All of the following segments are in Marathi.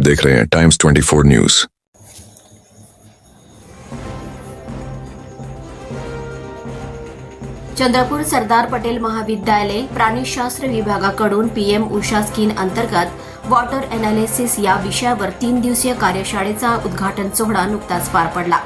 देख रहे हैं टाइम्स 24 न्यूज चंद्रपूर सरदार पटेल महाविद्यालय प्राणीशास्त्र विभागाकडून पीएम उषा स्कीन अंतर्गत वॉटर अनालिसिस या विषयावर तीन दिवसीय कार्यशाळेचा उद्घाटन सोहळा नुकताच पार पडला.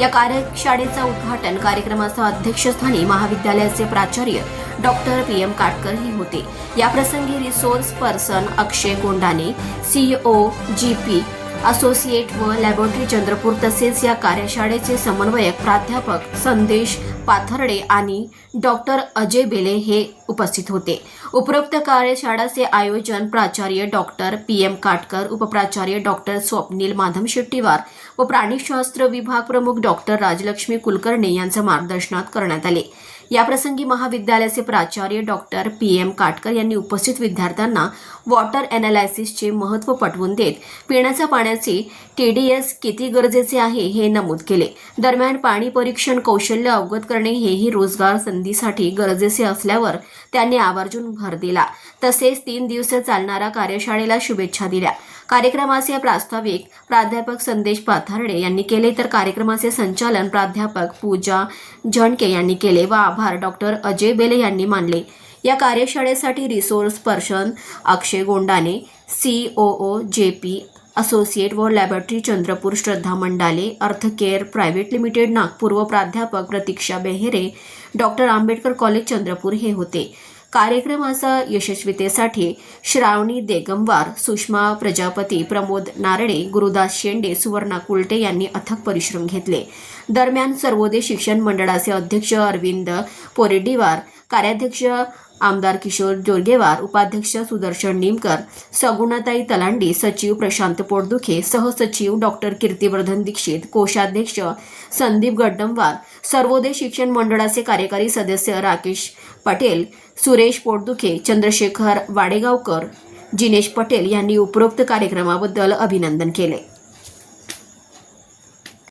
या कार्यशाळेचा उद्घाटन कार्यक्रमाच्या अध्यक्षस्थानी महाविद्यालयाचे प्राचार्य डॉक्टर पी एम काटकर हे होते. याप्रसंगी resource person Akshay Gondane CO G P associate व लॅबोरेटरी चंद्रपूर तसेच या कार्यशाळेचे समन्वयक प्राध्यापक संदेश पाथर्डे आणि डॉक्टर अजय बेले हे उपस्थित होते. उपरोक्त कार्यशाळाचे आयोजन प्राचार्य डॉक्टर पी एम काटकर उपप्राचार्य डॉक्टर स्वप्नील माधम शेट्टीवार व प्राणीशास्त्र विभाग प्रमुख डॉक्टर राजलक्ष्मी कुलकर्णी यांच्या मार्गदर्शनात करण्यात आले. याप्रसंगी महाविद्यालयाचे प्राचार्य डॉक्टर पी एम काटकर यांनी उपस्थित विद्यार्थ्यांना वॉटर अनालायसिसचे महत्त्व पटवून देत पिण्याच्या पाण्याचे टीडीएस किती गरजेचे आहे हे नमूद केले. दरम्यान पाणी परीक्षण कौशल्य अवगत करणे हेही रोजगार संधीसाठी गरजेचे असल्यावर त्यांनी आवर्जून भर दिला. तसेच तीन दिवस चालणाऱ्या कार्यशाळेला शुभेच्छा दिल्या. कार्यक्रमाचे प्रास्ताविक प्राध्यापक संदेश पाथर्डे यांनी केले. तर कार्यक्रमाचे संचालन प्राध्यापक पूजा झणके यांनी केले व आभार डॉक्टर अजय बेले यांनी मानले. या कार्यशाळेसाठी resource person Akshay Gondane COO J P associate व laboratory Chandrapur Shraddha Mandale Earthcare private limited Nagpur व प्राध्यापक प्रतीक्षा बेहेरे डॉक्टर आंबेडकर कॉलेज चंद्रपूर हे होते. कार्यक्रमाचा यशस्वीतेसाठी श्रावणी देगमवार सुषमा प्रजापती प्रमोद नारळे गुरुदास शेंडे सुवर्णा कुलटे यांनी अथक परिश्रम घेतले. दरम्यान सर्वोदय शिक्षण मंडळाचे अध्यक्ष अरविंद पोरेडीवार कार्याध्यक्ष आमदार किशोर जोरगेवार उपाध्यक्ष सुदर्शन निमकर सगुणाताई तलांडी सचिव प्रशांत पोटदुखे सहसचिव डॉक्टर कीर्तिवर्धन दीक्षित कोषाध्यक्ष संदीप गड्डमवार सर्वोदय शिक्षण मंडळाचे कार्यकारी सदस्य राकेश पटेल सुरेश पोटदुखे चंद्रशेखर वाडेगावकर जिनेश पटेल यांनी उपरोक्त कार्यक्रमाबद्दल अभिनंदन केले.